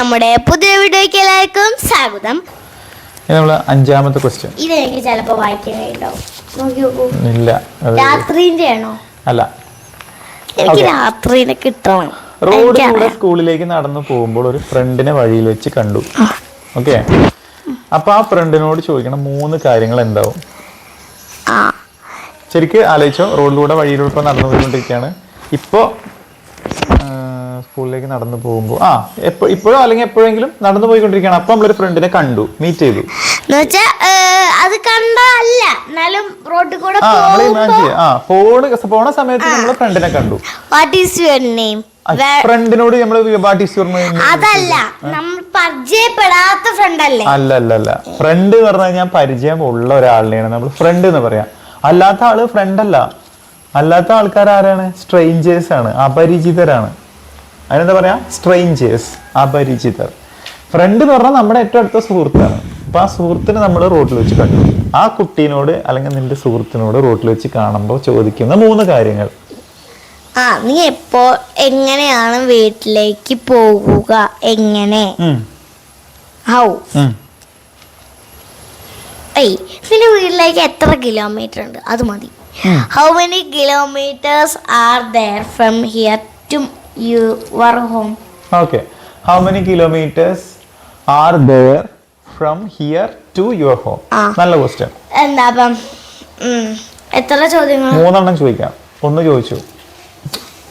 നമ്മുടെ പുതിയ വീഡിയോയ്ക്ക് എല്ലാവർക്കും സ്വാഗതം. ഇനി നമ്മൾ അഞ്ചാമത്തെ ക്വസ്റ്റ്യൻ ഇതെനിക്ക് ചിലപ്പോ വായിക്കാൻ കഴിയുണ്ടാവും നോക്കി നോക്കൂ. ഇല്ല രാത്രിന്റെ ആണോ? അല്ല. എനിക്ക്. രാത്രിനെ കിട്ടണം. റോഡിലൂടെ. സ്കൂളിലേക്ക് നടന്നു പോകുമ്പോൾ ഒരു ഫ്രണ്ടിനെ വഴിയിൽ വെച്ച് കണ്ടു. ഓക്കെ. അപ്പൊ ആ ഫ്രണ്ടിനോട് ചോദിക്കണം മൂന്ന് കാര്യങ്ങൾ എന്താവും? ശരിക്ക് ആലോചിച്ചോ റോഡിലൂടെ വഴിയിലൂടെ നടന്നു പോയിക്കൊണ്ടിരിക്കുകയാണ്. ഇപ്പോ സ്കൂളിലേക്ക് നടന്നു പോകുമ്പോൾ ആ എപ്പോ ഇപ്പോഴോ അല്ലെങ്കിൽ എപ്പോഴെങ്കിലും നടന്നു പോയിക്കൊണ്ടിരിക്കുകയാണ്. അപ്പൊ നമ്മളൊരു ഫ്രണ്ടിനെ കണ്ടു മീറ്റ് ചെയ്തു. അത് കണ്ടല്ല എന്നാലും റോഡിൽ കൂടെ ആ നമ്മൾ ഇമാജിൻ ആ പോണ് പോണ സമയത്ത് നമ്മൾ ഫ്രണ്ടിനെ കണ്ടു. വാട്ട് ഈസ് യുവർ നെയിം ഫ്രണ്ടിനോട് നമ്മൾ വാട്ട് ഈസ് യുവർ നെയിം അതല്ല നമ്മൾ പരിചയപ്പെടാത്ത ഫ്രണ്ട് അല്ലേ അല്ല അല്ല അല്ല ഫ്രണ്ട് എന്ന് പറഞ്ഞാൽ ഞാൻ പരിചയം ഉള്ള ഒരാളിനെയാണ്. നമ്മൾ ഫ്രണ്ട് എന്ന് പറയാം. അല്ലാത്ത ആൾ ഫ്രണ്ട് അല്ല. അല്ലാത്ത ആൾക്കാർ ആരാണ്? സ്ട്രെയിഞ്ചേഴ്സ് ആണ്. അപരിചിതരാണ്. അതിനെന്താ പറയാ? സ്ട്രെയിഞ്ചേഴ്സ് അപരിചിതർ. ഫ്രണ്ട് എന്ന് പറഞ്ഞാൽ നമ്മുടെ ഏറ്റവും അടുത്ത സുഹൃത്താണ്. അപ്പൊ ആ സുഹൃത്തിനെ നമ്മൾ റോഡിൽ വെച്ച് കണ്ടു. ആ കുട്ടീനോട് അല്ലെങ്കിൽ നിന്റെ സുഹൃത്തിനോട് റോഡിൽ വെച്ച് കാണുമ്പോൾ ചോദിക്കുന്ന മൂന്ന് കാര്യങ്ങൾ. ആ നീ എപ്പോ എങ്ങനെയാണ് വീട്ടിലേക്ക് പോകുക എങ്ങനെ? ഹൗ. ഏയ് നിന്റെ വീട്ടിലേക്ക് എത്ര കിലോമീറ്റർ ഉണ്ട്? അത് മതി. How many kilometres are there from here to your home. Okay. How many kilometers are there from here to your home? ആ. നല്ല ക്വസ്റ്റ്യൻ എന്താ അപ്പം? ഉം, എത്ര ചോദ്യങ്ങൾ മൂന്നെണ്ണം ചോദിക്കാം. ഒന്ന് ചോദിച്ചു.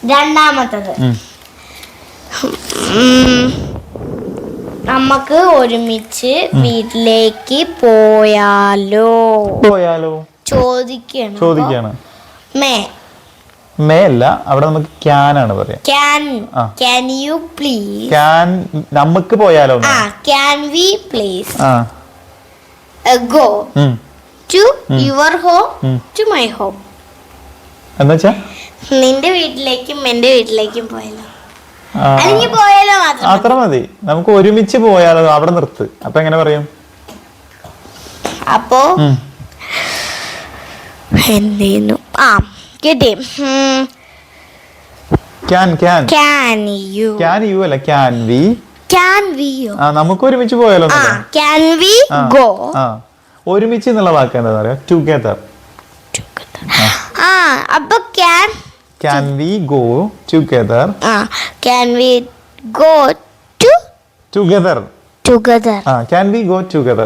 രണ്ടാമത്തത്. ഉം. ഉം, നമുക്ക് ഒരുമിച്ച് വീട്ടിലേക്ക് പോയാലോ? പോയാലോ? ചോദിക്കണം ചോദിക്കാണ്. മേ മേ അല്ല അവിടെ നമുക്ക് ക്യാൻ ആണ് പറയാം. ക്യാൻ ആ. ക്യാൻ യു പ്ലീസ് ക്യാൻ നമുക്ക് പോയാലോ ആ ക്യാൻ വി പ്ലീസ് ആ. Go. To your home. To my home എന്നുവെച്ചാ നിന്റെ വീട്ടിലേക്കും എന്റെ വീട്ടിലേക്കും പോയാലോ. അല്ലെങ്കിൽ അത്ര മതി. നമുക്ക് ഒരുമിച്ച് പോയാലോ? അവിടെ നിർത്ത്. അപ്പൊ എങ്ങനെ പറയും? അപ്പോ എന്തേനു ആ. കിട്ടി അല്ല ആ നമുക്ക് ഒരുമിച്ച് പോയാലോ ആ ആ, ഗോ ഒരുമിച്ച് എന്നുള്ള വാക്ക് എന്താ പറയാ? ആ. അപ്പൊ ആ ആ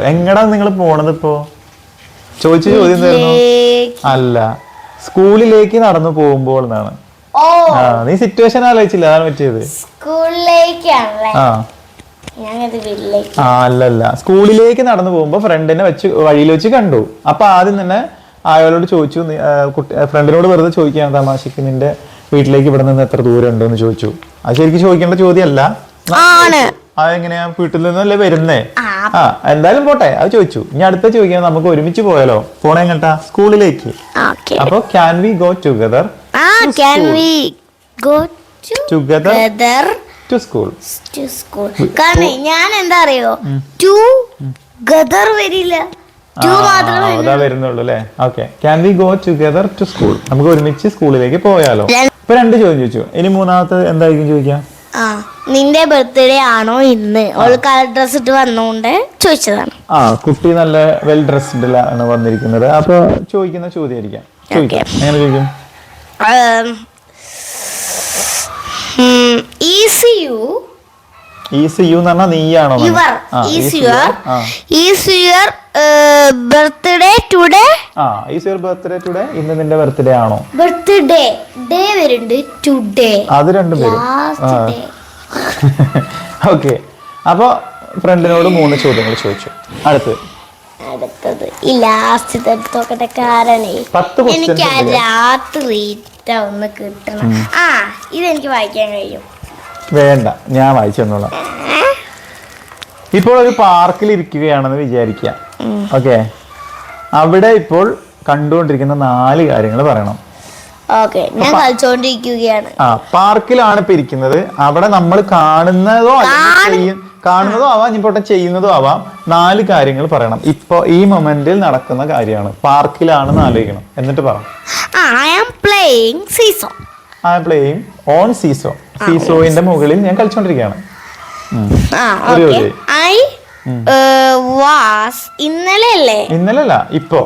എങ്ങടാ നിങ്ങൾ പോണത് ഇപ്പോ? ചോദിച്ചു ചോദ്യം അല്ല. സ്കൂളിലേക്ക് നടന്നു പോകുമ്പോൾ എന്നാണ്. ഓ. ആ നീ സിറ്റുവേഷൻ ആലോചിച്ചില്ല അതാണ് പറ്റിയത്. സ്കൂളിലേക്കാണല്ലേ? ആ. വീട്ടിലേക്ക്. ആ അല്ലല്ല. സ്കൂളിലേക്ക് നടന്നു പോകുമ്പോൾ ഫ്രണ്ടിനെ വെച്ച് വഴിയിൽ വെച്ച് കണ്ടു. അപ്പൊ ആദ്യം തന്നെ അയാളോട് ചോദിച്ചു നീ, ആ, കുട്ടി ഫ്രണ്ടിനോട് വെറുതെ ചോദിക്കാൻ തമാശക്ക് നിന്റെ വീട്ടിലേക്ക് ഇവിടെ നിന്ന് എത്ര ദൂരം ഉണ്ടെന്ന് ചോദിച്ചു. അത് ശരിക്കും ചോദിക്കേണ്ട ചോദ്യമല്ല. ആണ്. അതെങ്ങനെയാ വീട്ടിൽ നിന്നല്ലേ വരുന്നേ? ആ. ആ എന്തായാലും പോട്ടെ അത് ചോദിച്ചു. ഇനി അടുത്ത ചോദിക്കാൻ നമുക്ക് ഒരുമിച്ച് പോയാലോ? പോണേ എങ്ങട്ടാ? സ്കൂളിലേക്ക്. അപ്പൊ can we go together together to school to school കാരണം ഞാൻ എന്താ അറിയോ ടു ഗദർ വരില്ല അതാ വരുന്നുള്ളൂ അല്ലേ? Okay. Can we go together to school നമുക്ക് ഒരുമിച്ച് സ്കൂളിലേക്ക് പോയാലോ? ഇപ്പൊ രണ്ട് ചോദ്യം ചോദിച്ചു. ഇനി മൂന്നാമത്തെ എന്തായിരിക്കും ചോദിക്കാം ആ നിന്റെ ബർത്ത്ഡേ ആണോ ഇന്ന്? കളർ ഡ്രസ് ഇട്ട് വന്നോണ്ട് ചോദിച്ചതാണ്. ആ കുട്ടി നല്ല വെൽ ഡ്രസ്ഡ് ഡ്രസ്ഡിലാണ് വന്നിരിക്കുന്നത്. അപ്പൊ ചോദിക്കുന്ന ചോദ്യമായിരിക്കാം. ചോദിക്കാം. എങ്ങനെ ചോദിക്കും? ഈസ് യു ഈസ് യു എന്ന് പറഞ്ഞാൽ നീയാണോ എന്നാണ്. യുവർ ആ, ഈസ് is യുവർ your- ആ. ഈസ് യുവർ ബർത്ത്ഡേ ടുഡേ ആ ഈസ് യുവർ ബർത്ത്ഡേ ടുഡേ ഇന്ന് നിന്റെ ബർത്ത്ഡേ ആണോ? ബർത്ത്ഡേ ഡേ വരുന്നുണ്ട് ടുഡേ അത് രണ്ടും വരും. ലാസ്റ്റ് ഡേ ഓക്കെ അപ്പൊ ഫ്രണ്ടിനോട് മൂന്ന് ചോദ്യങ്ങൾ ചോദിച്ചു. അടുത്ത് അടുത്തത്. ഈ ലാസ്റ്റ് എടുത്തോക്കട്ടെ കാരണേ. എനിക്ക് ആ. രാത്രി ഒന്ന് കിട്ടണം. ആ ഇതെനിക്ക് വായിക്കാൻ കഴിയും. വേണ്ട ഞാൻ വായിച്ചു തന്നോളാം. ഇപ്പോൾ ഒരു പാർക്കിൽ ഇരിക്കുകയാണെന്ന് വിചാരിക്കുക. ഓക്കെ? അവിടെ ഇപ്പോൾ കണ്ടുകൊണ്ടിരിക്കുന്ന നാല് കാര്യങ്ങൾ പറയണം. ഞാൻ കളിച്ചോണ്ടിരിക്കുകയാണ്. ആ പാർക്കിലാണ് ഇപ്പൊ ഇരിക്കുന്നത്. അവിടെ നമ്മൾ കാണുന്നതോ കാണുന്നതോ ആവാം ഇനിപ്പോട്ടെ ചെയ്യുന്നതോ ആവാം. നാല് കാര്യങ്ങൾ പറയണം. ഇപ്പൊ ഈ മൊമെന്റിൽ നടക്കുന്ന കാര്യമാണ്. പാർക്കിലാണെന്ന് ആലോചിക്കണം. എന്നിട്ട് പറ. I am playing seesaw am playing on seesaw സീസോയിന്റെ മുകളിൽ ഞാൻ കളിച്ചോണ്ടിരിക്കുകയാണ്. ഐ വാസ് ഇന്നലെ അല്ലേ ഇന്നലെ അല്ല ഇപ്പോ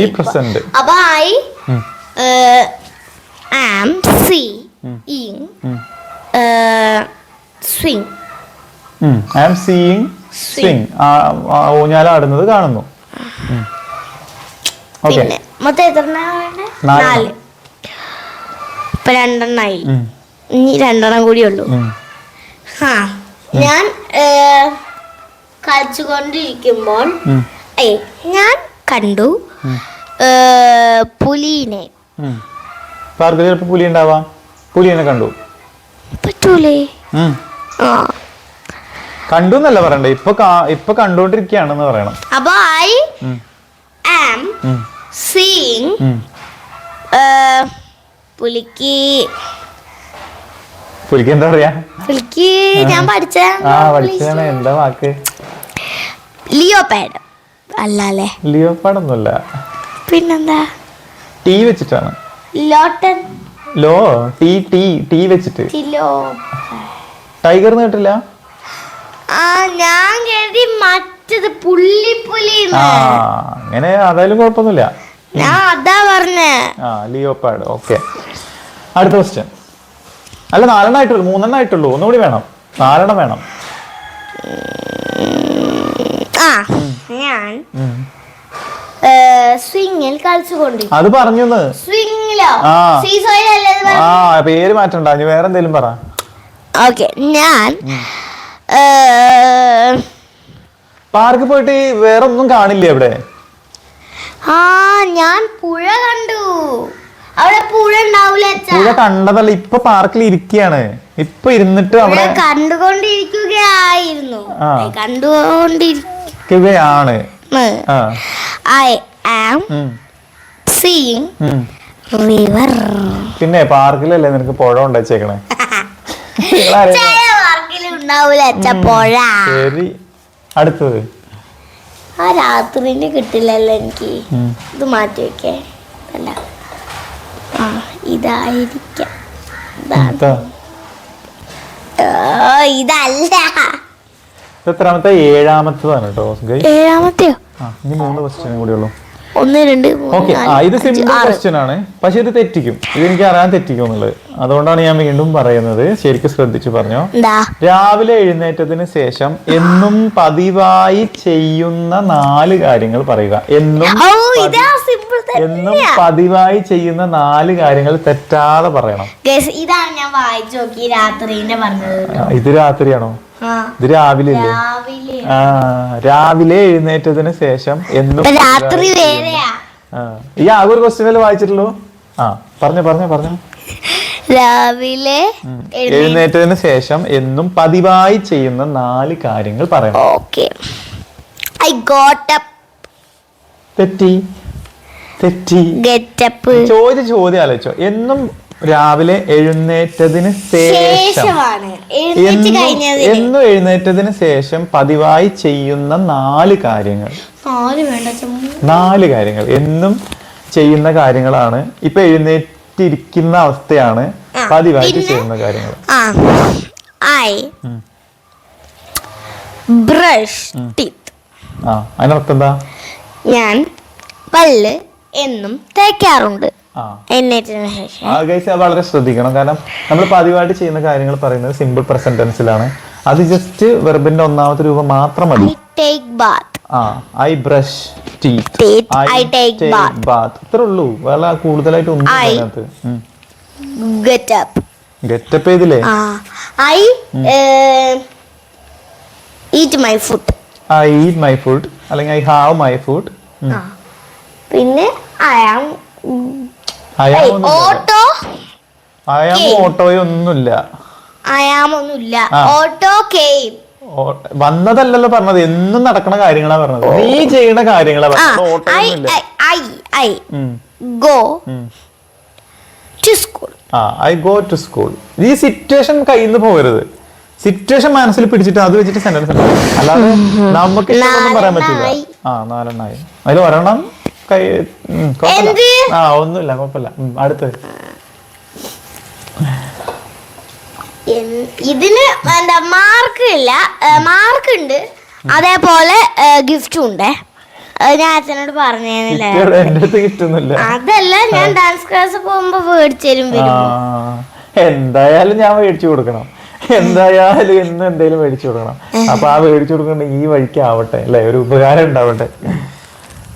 ഈ പ്രസന്റ് അപ്പൊ I am seeing swing. I am seeing swing. ഊഞ്ഞാലാടുന്നത് കാണുന്നു. ഓക്കെ. മൊത്തം എത്ര നാല്. ഇപ്പൊ രണ്ടെണ്ണായി. ഇനി രണ്ടെണ്ണം കൂടി ഉള്ളൂ ആ. ഞാൻ കളിച്ചുകൊണ്ടിരിക്കുമ്പോൾ ഞാൻ കണ്ടു പുലീനെ. പാർക്കിൽ ചിലപ്പോ പുലി ഉണ്ടാവാം? പുലിനെ കണ്ടു. പറ്റൂലേ. ആ. കണ്ടു എന്നല്ല പറയണ്ടേ. ഇപ്പൊ ഇപ്പൊ കണ്ടുകൊണ്ടിരിക്കുകയാണെന്ന് പറയണം. അപ്പൊ ഐ. ആം. സീയിങ്. പുലിക്ക് പുലിക്ക് എന്താ പറയാ? പുലിക്ക് ഞാൻ പഠിച്ച ആ പഠിച്ചതാണ്. എന്താ വാക്ക്? ലിയോപാഡ്. അല്ലാലേ അല്ലേ ലിയോപ്പാടൊന്നുമല്ല പിന്നെന്താ? ടീ വെച്ചിട്ടാണ്. ലോട്ടൻ. ലോ ടീ ടീ ടീ വെച്ചിട്ട്. ടൈഗർ കേട്ടില്ല? ആ ഞാൻ കരുതി മറ്റത് ആ അങ്ങനെ അതായാലും കുഴപ്പമൊന്നുമില്ല. ഞാൻ അതാ പറഞ്ഞേ. ആ ലിയോപാഡ്. ഓക്കെ. അടുത്ത ക്വസ്റ്റ്യൻ അല്ല നാലെണ്ണം ആയിട്ടുള്ളൂ. മൂന്നെണ്ണം ആയിട്ടുള്ളൂ. ഒന്നുകൂടി വേണം. നാലെണ്ണം വേണം. ആ ഞാൻ. സ്വിങ്ങിൽ അത് പറഞ്ഞു സ്വിങ്ങിലോ ആ. പേര് മാറ്റണ്ട. ഇനി വേറെ എന്തെങ്കിലും പറ. ഓക്കെ ഞാൻ പാർക്ക് പോയിട്ട് വേറെ ഒന്നും കാണില്ലേ അവിടെ? ആ ഞാൻ പുഴ കണ്ടു. അവിടെ പുഴ ഉണ്ടാവൂല പുഴ കണ്ടതല്ല ഇപ്പൊ പാർക്കിൽ ഇരിക്കുകയാണ് ഇപ്പൊ ഇരുന്നിട്ട് അവിടെ കണ്ടുകൊണ്ടിരിക്കുകയായിരുന്നു. ആ. I am. സീയിങ് റിവർ പിന്നെ പാർക്കിലല്ലേ നിനക്ക് പുഴ ഉണ്ടാച്ചേക്കണേ ശരി. അടുത്തത്. ആ രാത്രിന് കിട്ടില്ലല്ലോ എനിക്ക്. ഇത് മാറ്റി വെക്കേ. അല്ല ആ ഇതായിരിക്കാം. ഓ, ഇതല്ല. ഇത് എത്രാമത്തെ ഏഴാമത്തതാണ് കേട്ടോ ഗൈസ് ഏഴാമത്തെയോ? ആ ഇനി മൂന്ന് ക്വസ്റ്റ്യൻ കൂടി ഉള്ളൂ. ഒന്ന് രണ്ട് മൂന്ന് ഓക്കെ ആ ഇത് സിമ്പിൾ. ക്വസ്റ്റ്യൻ ആണ്. പക്ഷെ ഇത് തെറ്റിക്കും. ഇത് എനിക്ക് അറിയാൻ തെറ്റിക്കും എന്നുള്ളത് അതുകൊണ്ടാണ് ഞാൻ വീണ്ടും പറയുന്നത്. ശരിക്കും ശ്രദ്ധിച്ചു പറഞ്ഞോ. രാവിലെ എഴുന്നേറ്റതിന് ശേഷം എന്നും പതിവായി ചെയ്യുന്ന നാല് കാര്യങ്ങൾ പറയുക. എന്നും എന്നും പതിവായി ചെയ്യുന്ന നാല് കാര്യങ്ങൾ തെറ്റാതെ പറയണം. ഇതാണ് ഞാൻ വായിച്ചു നോക്കി രാത്രി ഇത് രാത്രിയാണോ? ഇത് രാവിലെ ഇല്ലേ? രാവിലെ. ആ രാവിലെ എഴുന്നേറ്റതിന് ശേഷം എന്നും രാത്രി ഈ ആകെ ഒരു ക്വസ്റ്റ്യൻ വായിച്ചിട്ടുള്ളൂ? ആ പറഞ്ഞു പറഞ്ഞു പറഞ്ഞു. രാവിലെ എഴുന്നേ- എഴുന്നേറ്റതിന് ശേഷം എന്നും പതിവായി ചെയ്യുന്ന നാല് കാര്യങ്ങൾ പറയണം. ഓക്കെ. ഐ ഗോട്ട് അപ്പ് തെറ്റി. തെറ്റി. ഗെറ്റ് അപ്പ് ചോദ്യ ചോദ്യം ആലോചിച്ചോ. എന്നും രാവിലെ എഴുന്നേറ്റതിന് ശേഷം ശേഷമാണ്. എഴുന്നേറ്റ് എന്നും കഴിഞ്ഞതിന്. എന്നും എഴുന്നേറ്റതിന് ശേഷം പതിവായി ചെയ്യുന്ന നാല് കാര്യങ്ങൾ. നാല് വേണ്ട ചുമ്മാ നാല് കാര്യങ്ങൾ. എന്നും ചെയ്യുന്ന കാര്യങ്ങളാണ്. ഇപ്പൊ എഴുന്നേറ്റിരിക്കുന്ന അവസ്ഥയാണ് പതിവായി പതിവായിട്ട് ചെയ്യുന്ന കാര്യങ്ങൾ. ആ ഐ ബ്രഷ് ടീത്ത്. ആ അതിനർത്ഥം എന്താ? ഞാൻ പല്ല് എന്നും തേക്കാറുണ്ട്. വളരെ ശ്രദ്ധിക്കണം. കാരണം നമ്മൾ പതിവായിട്ട് ചെയ്യുന്ന കാര്യങ്ങൾ പറയുന്നത് സിമ്പിൾ പ്രസന്റ് ടെൻസിലാണ് അത് ജസ്റ്റ് വെർബിന്റെ ഒന്നാമത്തെ രൂപം മാത്രം മതി. ഐ ബ്രഷ് ഇത്രേ ഉള്ളൂ. വളരെ കൂടുതലായിട്ട് ഒന്നും അതിനകത്ത്. ഗെറ്റ് അപ്പ് ഗെറ്റപ്പ് ചെയ്തില്ലേ I eat my food I eat my food അല്ലെങ്കിൽ ഐ ഹാവ് മൈ ഫുഡ് പിന്നെ I am auto? I am. ഒന്നുമില്ല ഓട്ടോ കെയിം വന്നതല്ലല്ലോ പറഞ്ഞത്. എന്നും നടക്കണ കാര്യങ്ങളാ പറഞ്ഞത്. നീ ചെയ്യണ കാര്യങ്ങളാ ഐ ഗോ. To school. ഈ സിറ്റുവേഷൻ കയ്യിൽ നിന്ന് പോകരുത്. സിറ്റുവേഷൻ മനസ്സിൽ പിടിച്ചിട്ട് അത് വെച്ചിട്ട് സെന്റൻസ് അല്ലാതെ നമുക്ക് പറയാൻ പറ്റില്ല ആ നാലെണ്ണായി. അതിൽ ഒരെണ്ണം കൈ ഉം, കുഴപ്പമില്ല. ആ ഒന്നുമില്ല കുഴപ്പമില്ല ഉം, അടുത്ത്. എൻ- ഇതിന് എന്താ മാർക്ക് ഇല്ല. മാർക്ക് ഉണ്ട്. അതേപോലെ ഗിഫ്റ്റും ഉണ്ട്. അത് ഞാൻ അച്ഛനോട് പറഞ്ഞേന്നില്ല അടുത്ത് കിട്ടുന്നില്ല അതല്ല ഞാൻ ഡാൻസ് ക്ലാസ് പോകുമ്പോ മേടിച്ചു ആ. വരും. എന്തായാലും ഞാൻ മേടിച്ചു കൊടുക്കണം. എന്തായാലും ഇന്ന് എന്തെങ്കിലും മേടിച്ചു കൊടുക്കണം. അപ്പൊ ആ മേടിച്ചു കൊടുക്കണ്ട ഈ വഴിക്ക് ആവട്ടെ അല്ലെ? ഒരു ഉപകാരം ഉണ്ടാവട്ടെ.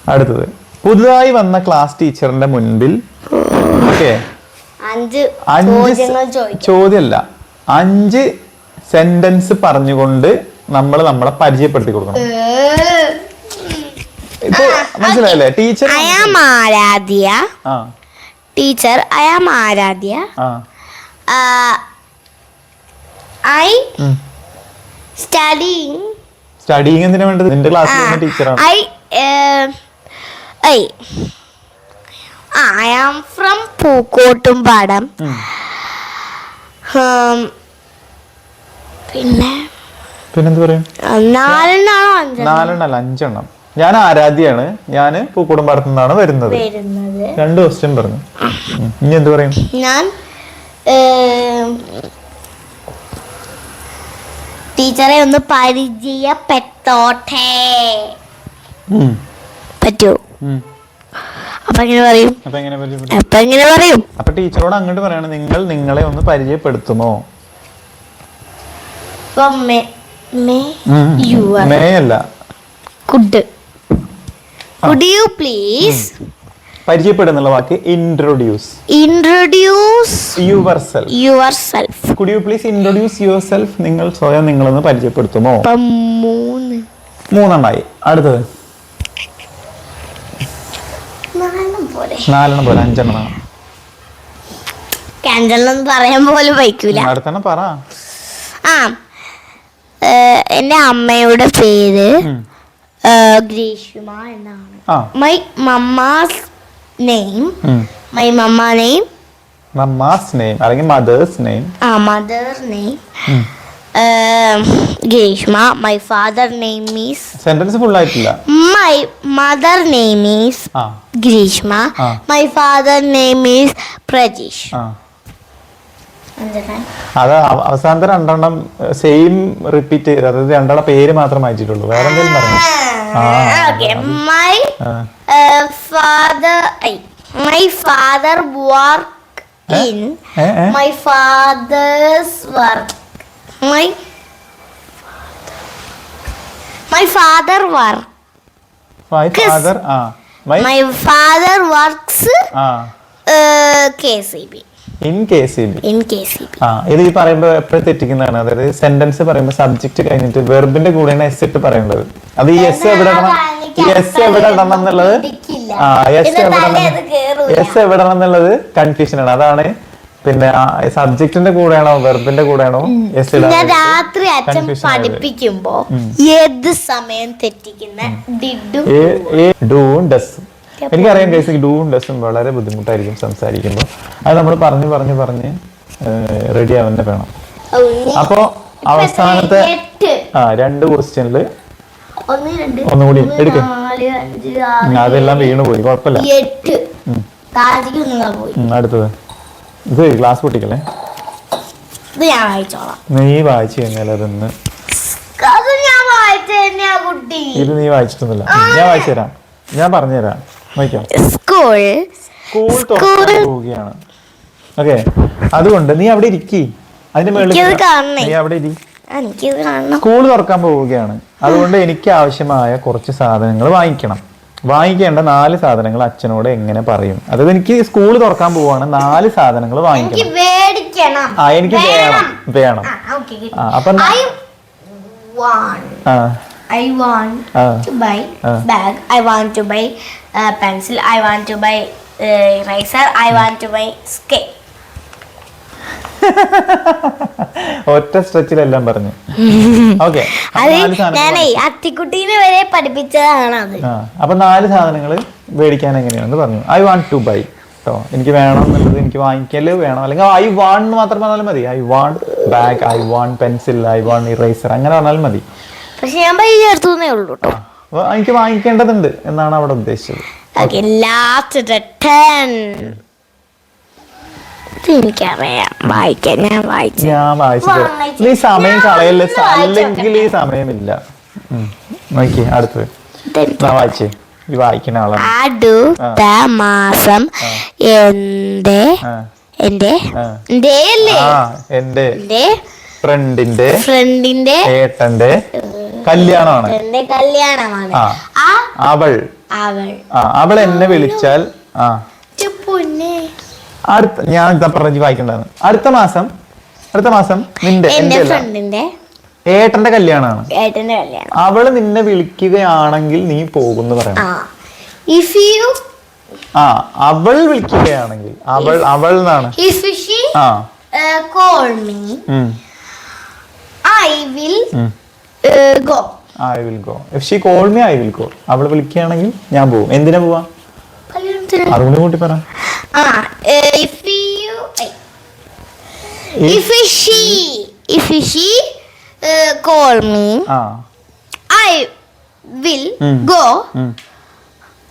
അടുത്തത്. പുതുതായി വന്ന ക്ലാസ് ടീച്ചറിന്റെ മുൻപിൽ ഓക്കെ അഞ്ച് അഞ്ച് ചോദ്യമല്ല അഞ്ച് സെന്റൻസ് പറഞ്ഞുകൊണ്ട് നമ്മൾ നമ്മളെ പരിചയപ്പെടുത്തി കൊടുക്കണം ഇപ്പൊ മനസ്സിലായില്ലേ? Teacher I am Aaradhya. ആ. Teacher I am Aaradhya. ആ. ഐ സ്റ്റഡിങ് സ്റ്റഡിങ് എന്തിനാ വേണ്ടത്? നിന്റെ ക്ലാസ്സിൽ ടീച്ചറാണ് I I. I am from Pookkottumpadam. ഉം. ഉം, പിന്നെ? പിന്നെന്ത് പറയും? നാലെണ്ണാണോ നാലെണ്ണല്ല അഞ്ചെണ്ണം. ഞാൻ ആരാധ്യാണ് ഞാൻ പൂക്കുടുംബാടത്തു നിന്നാണ് വരുന്നത്. രണ്ട് ക്വസ്റ്റ്യൻ പറഞ്ഞു. ഇനി എന്ത് പറയും? ഞാൻ ടീച്ചറെ ഒന്ന് പരിചയപ്പെട്ടോട്ടെ? ഉം. അപ്പൊ എങ്ങനെ പറയും? അപ്പൊ എങ്ങനെ പരിചയപ്പെടും അപ്പൊ എങ്ങനെ പറയും? അപ്പൊ ടീച്ചറോട് അങ്ങോട്ട് പറയണം നിങ്ങൾ നിങ്ങളെ ഒന്ന് പരിചയപ്പെടുത്തുമോ? മേ- അല്ല. കുഡ് കുഡ് യു പ്ലീസ് പരിചയപ്പെടുന്നുള്ള വാക്ക് introduce introduce yourself yourself could you please introduce yourself നിങ്ങൾ സ്വയം നിങ്ങളൊന്ന് പരിചയപ്പെടുത്തുമോ? മൂന്ന്. മൂന്നെണ്ണായി. അടുത്തത്. നാലെണ്ണം പോലെ അഞ്ചെണ്ണം. പറയാൻ പോലും വയ്ക്കൂല. അടുത്തെണ്ണം പറ. ആ ഏഹ്, എന്റെ അമ്മയുടെ പേര് ഗ്രീഷ്മ എന്നാണ്. My mamma's name. My mamma name mamma's name അല്ലെങ്കിൽ മദേഴ്സ് നെയിം ആ mother's name Greeshma my father name is sentence full ആയിട്ടില്ല. My mother name is Greeshma my father name is Prajeesh അത് അവ- അവസാനത്തെ രണ്ടെണ്ണം സെയിം റിപ്പീറ്റ് ചെയ്ത്. അതായത് രണ്ടെണ്ണം പേര് മാത്രം വായിച്ചിട്ടുള്ളൂ വേറെ എന്തെങ്കിലും പറഞ്ഞു. My father my father work in? My father's work my my father work My father ആ. മൈ My ഫാദർ വർക്ക്സ് ആ. C B in K C B in K ആ ഇത് ഈ പറയുമ്പോൾ എപ്പോഴും തെറ്റിക്കുന്നതാണ്. അതായത് സെന്റൻസ് പറയുമ്പോൾ സബ്ജക്ട് കഴിഞ്ഞിട്ട് വെർബിന്റെ കൂടെയാണ് എസ് ഇട്ട് പറയേണ്ടത്. അത് ഈ എസ് എവിടെ ഇടണം? ഈ എസ് എവിടെ ഇടണം എന്നുള്ളത്? ആ എസ് എവിടെ എസ് എവിടെ ഇടണം എന്നുള്ളത് കൺഫ്യൂഷൻ ആണ്. അതാണ് പിന്നെ സബ്ജക്റ്റിന്റെ കൂടെയാണോ വെർബിന്റെ കൂടെയാണോ ഞാൻ രാത്രി അച്ഛൻ. പഠിപ്പിക്കുമ്പോ ഏത് സമയം തെറ്റിക്കുന്ന എനിക്കറിയാം കേസ് ഡൂവും ഡസും വളരെ ബുദ്ധിമുട്ടായിരിക്കും സംസാരിക്കുമ്പോൾ. അത് നമ്മൾ പറഞ്ഞു പറഞ്ഞു പറഞ്ഞ് റെഡി ആവുന്ന വേണം. അപ്പോ അവസാനത്തെ ആ രണ്ട് രണ്ട് ഒന്നുകൂടി എടുക്ക്. അതെല്ലാം വീണുപോയി. കുഴപ്പമില്ല. അടുത്തത്. ഇത് ഗ്ലാസ് പൊട്ടിക്കല്ലേ? ഇത് ഞാൻ വായിച്ചോളാം. നീ വായിച്ചു കഴിഞ്ഞാൽ അതൊന്ന് അത് ഞാൻ വായിച്ച തന്നെയാ കുട്ടി. ഇത് നീ വായിച്ചിട്ടൊന്നുമില്ല. ഞാൻ വായിച്ചു തരാം. ഞാൻ പറഞ്ഞുതരാം വായിക്കാം. സ്കൂൾ സ്കൂൾ തുറക്കാൻ പോവുകയാണ്. ഓക്കെ അതുകൊണ്ട് നീ അവിടെ ഇരിക്കി. അതിന്റെ മുകളിൽ എനിക്കത് കാണണേ. നീ അവിടെ ഇരി. എനിക്കിത് കാണണം. സ്കൂൾ തുറക്കാൻ പോവുകയാണ്. അതുകൊണ്ട് എനിക്ക് ആവശ്യമായ കുറച്ച് സാധനങ്ങൾ വാങ്ങിക്കണം. വാങ്ങിക്കേണ്ട നാല് സാധനങ്ങൾ അച്ഛനോട് എങ്ങനെ പറയും? അതായത് എനിക്ക് സ്കൂൾ തുറക്കാൻ പോവാണ് നാല് സാധനങ്ങൾ വാങ്ങിക്കണം. ആ എനിക്ക് വേണം. വേണം. അപ്പൊ ആ. I want to to buy I bag. I want to buy uh, pencil. I want to buy uh, eraser. I want to buy scale. ഒറ്റ സ്ട്രെച്ചിലെല്ലാം പറഞ്ഞു. ഓക്കെ. ഞാനേ അത്തിക്കുട്ടീനെ വരെ പഠിപ്പിച്ചതാണ് അത്. അപ്പൊ നാല് സാധനങ്ങൾ മേടിക്കാൻ എങ്ങനെയാണെന്ന് പറഞ്ഞു. ഐ വാണ്ട് ടു ബൈ കേട്ടോ എനിക്ക് വേണം എന്നുള്ളത് എനിക്ക് വാങ്ങിക്കൽ വേണം. അല്ലെങ്കിൽ ഐ വാണ്ട് എന്ന് മാത്രം പറഞ്ഞാലും മതി. I want bag I want pencil I want eraser അങ്ങനെ പറഞ്ഞാലും മതി. പക്ഷെ ഞാൻ പൈ ചേർത്തുന്നേ ഉള്ളൂ കേട്ടോ എനിക്ക് വാങ്ങിക്കേണ്ടതുണ്ട് എന്നാണ് അവിടെ ഉദ്ദേശിച്ചത്. ഓക്കെ. ലാസ്റ്റ് ടെൻ അത് എനിക്കറിയാം വായിക്കാൻ ഞാൻ വായിച്ചു. ഞാൻ വായിച്ചു നീ സമയം കളയല്ലേ അല്ലെങ്കിൽ ഈ സമയമില്ല. നോക്കി അടുത്തത് ഞാൻ വായിച്ചേ. ഈ വായിക്കുന്ന ആളാണ്. അടുത്ത മാസം എന്റെ. എന്റെ എന്റെ ഫ്രണ്ടിന്റെ ഫ്രണ്ടിന്റെ ഏട്ടന്റെ കല്യാണമാണ്. എന്റെ കല്യാണമാണ്. അവൾ. അവൾ. അവൾ എന്നെ വിളിച്ചാൽ ആ. അടുത്ത ഞാൻ ഇതാ പറഞ്ഞു വായിക്കണ്ടാണ് അടുത്ത മാസം അടുത്ത മാസം നിന്റെ എന്റെ ഫ്രണ്ടിന്റെ ഏട്ടന്റെ കല്യാണമാണ് ഏട്ടന്റെ കല്യാണം. അവൾ നിന്നെ വിളിക്കുകയാണെങ്കിൽ നീ പോകുന്നു പറയണം. ആ. ഇഫ് യു ആ അവൾ വിളിക്കുകയാണെങ്കിൽ അവൾ അവൾ എന്നാണ്? If she ah. Call me I will go I will go if she call me I will go അവൾ വിളിക്കുകയാണെങ്കിൽ ഞാൻ പോകും. എന്തിനാ പോവാ? അതുകൊണ്ട് കൂട്ടി പറ. ആ if you if she if she call me ah. I will um. Go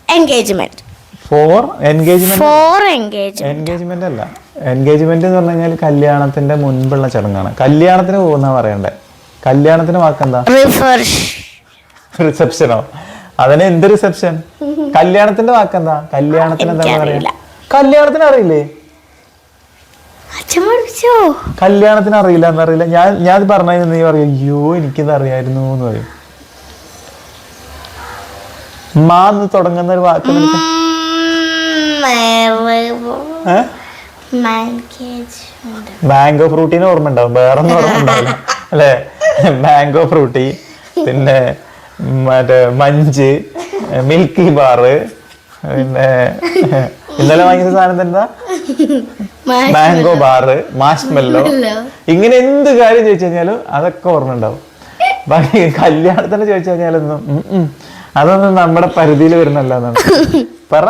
engagement for engagement for engagement engagement അല്ല. എൻഗേജ്മെന്റ് എന്ന് പറഞ്ഞു കഴിഞ്ഞാൽ കല്യാണത്തിന്റെ മുൻപുള്ള ചടങ്ങാണ്. കല്യാണത്തിന് പോകുന്ന പറയണ്ടേ? കല്യാണത്തിന് വാക്കെന്താ? റിസപ്ഷനോ അതിന് എന്ത് റിസപ്ഷൻ കല്യാണത്തിന്റെ വാക്കെന്താ? കല്യാണത്തിന് എന്താ പറയാ? കല്യാണത്തിന് അറിയില്ലേ? കല്യാണത്തിന് അറിയില്ല എന്നറിയില്ല ഞാൻ ഞാൻ പറഞ്ഞു നീ പറയും അയ്യോ എനിക്കിത് അറിയായിരുന്നു എന്ന് പറയും. മാ എന്ന് തുടങ്ങുന്ന ഒരു വാക്ക്? മാംഗോ ഫ്രൂട്ടിന് ഓർമ്മ ഉണ്ടാവും വേറെ ഒന്നും ഓർമ്മ ഉണ്ടാവില്ല അല്ലേ? മാംഗോ ഫ്രൂട്ടി പിന്നെ മറ്റേ മഞ്ച് മിൽക്കി ബാറ് പിന്നെ ഇന്നലെ വാങ്ങിയ സാധനം എന്താ? Mango bar marshmallow. ഇങ്ങനെ എന്ത് കാര്യം ചോദിച്ചു കഴിഞ്ഞാലും അതൊക്കെ ഓർമ്മ ഉണ്ടാവും ബാക്കി കല്യാണത്തിന് ചോദിച്ചു കഴിഞ്ഞാലൊന്നും. അതൊന്നും നമ്മുടെ പരിധിയിൽ വരുന്നല്ല എന്നാണ്. പറ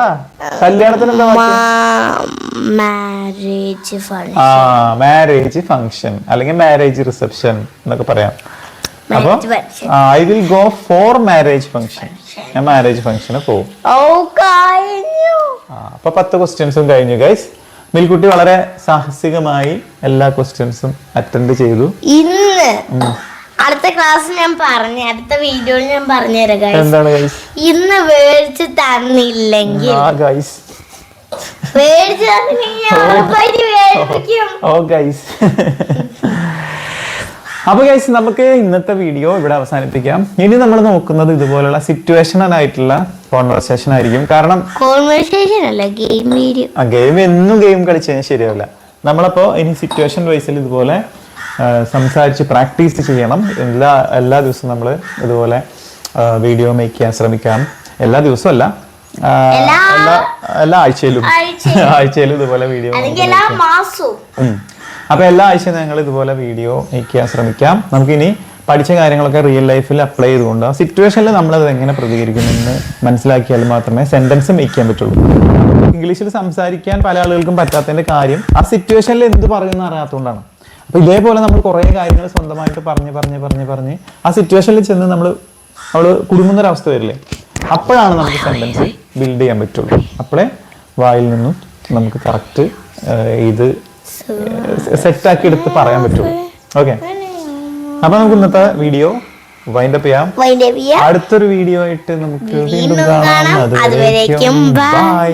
കല്യാണത്തിന് എന്താ? Marriage function ah marriage function അല്ലെങ്കിൽ മാരേജ് റിസപ്ഷൻ എന്നൊക്കെ പറയാം. അപ്പൊ I will go for marriage function ഞാൻ മാരേജ് ഫംഗ്ഷന് പോകും അപ്പൊ പത്ത് ക്വസ്റ്റ്യൻസും കഴിഞ്ഞു ഗൈസ് മിൽക്കുട്ടി വളരെ സാഹസികമായി എല്ലാ ക്വസ്റ്റ്യൻസും അറ്റൻഡ് ചെയ്തു. ഇന്ന് അടുത്ത ക്ലാസ് ഞാൻ പറഞ്ഞു അടുത്ത വീഡിയോയിൽ ഞാൻ പറഞ്ഞുതരാം. എന്താണ് ഗൈസ് ഇന്ന് മേടിച്ച് തന്നില്ലെങ്കിൽ. ആ ഗൈസ് മേടിച്ച് തന്നില്ലെങ്കിൽ ഓ. ഗൈസ് അപ്പൊ ഗൈസ് നമുക്ക് ഇന്നത്തെ വീഡിയോ ഇവിടെ അവസാനിപ്പിക്കാം. ഇനി നമ്മൾ നോക്കുന്നത് ഇതുപോലുള്ള സിറ്റുവേഷണൽ ആയിട്ടുള്ള കോൺവെർസേഷൻ ആയിരിക്കും. കാരണം കോൺവെർസേഷൻ അല്ല ഗെയിം വീഡിയോ ആ ഗെയിം എന്നും ഗെയിം കളിച്ചതിന് ശരിയല്ല. ശരിയാവില്ല നമ്മളപ്പോ ഇനി സിറ്റുവേഷൻ വൈസിൽ ഇതുപോലെ സംസാരിച്ച് പ്രാക്ടീസ് ചെയ്യണം. എല്ലാ എല്ലാ ദിവസവും നമ്മൾ ഇതുപോലെ വീഡിയോ മേക്ക് ചെയ്യാൻ ശ്രമിക്കാം. എല്ലാ ദിവസവും അല്ല എല്ലാ എല്ലാ ആഴ്ചയിലും. ആഴ്ചയിലും. ഇതുപോലെ വീഡിയോ എല്ലാ മാസവും. ഉം. അപ്പൊ എല്ലാ ആഴ്ചയും ഞങ്ങൾ ഇതുപോലെ വീഡിയോ ചെയ്യാൻ ശ്രമിക്കാം. നമുക്കിനി പഠിച്ച കാര്യങ്ങളൊക്കെ റിയൽ ലൈഫിൽ അപ്ലൈ ചെയ്തുകൊണ്ട് ആ സിറ്റുവേഷനിൽ നമ്മളത് എങ്ങനെ പ്രതികരിക്കുമെന്ന് മനസ്സിലാക്കിയാൽ മാത്രമേ സെന്റൻസ് മേക്ക് ചെയ്യാൻ പറ്റുള്ളൂ. ഇംഗ്ലീഷിൽ സംസാരിക്കാൻ പല ആളുകൾക്കും പറ്റാത്തതിന്റെ കാര്യം ആ സിറ്റുവേഷനിൽ എന്ത് പറയുന്ന അറിയാത്തതുകൊണ്ടാണ് അപ്പോൾ ഇതേപോലെ നമ്മൾ കുറേ കാര്യങ്ങൾ സ്വന്തമായിട്ട് പറഞ്ഞ് പറഞ്ഞ് പറഞ്ഞ് പറഞ്ഞ് ആ സിറ്റുവേഷനിൽ ചെന്ന് നമ്മൾ അവൾ കുടുങ്ങുന്ന ഒരു വരില്ലേ? അപ്പോഴാണ് നമുക്ക് സെന്റൻസ് ബിൽഡ് ചെയ്യാൻ പറ്റുള്ളൂ. അപ്പോഴേ വായിൽ നിന്നും നമുക്ക് കറക്റ്റ് ഇത് സെറ്റാക്കി എടുത്ത് പറയാൻ പറ്റും ഓക്കെ അപ്പൊ നമുക്ക് ഇന്നത്തെ വീഡിയോ വൈൻഡ് ചെയ്യാം. അടുത്തൊരു വീഡിയോ ആയിട്ട് നമുക്ക് വീണ്ടും കാണാം. അതുവരേക്കും. ബൈ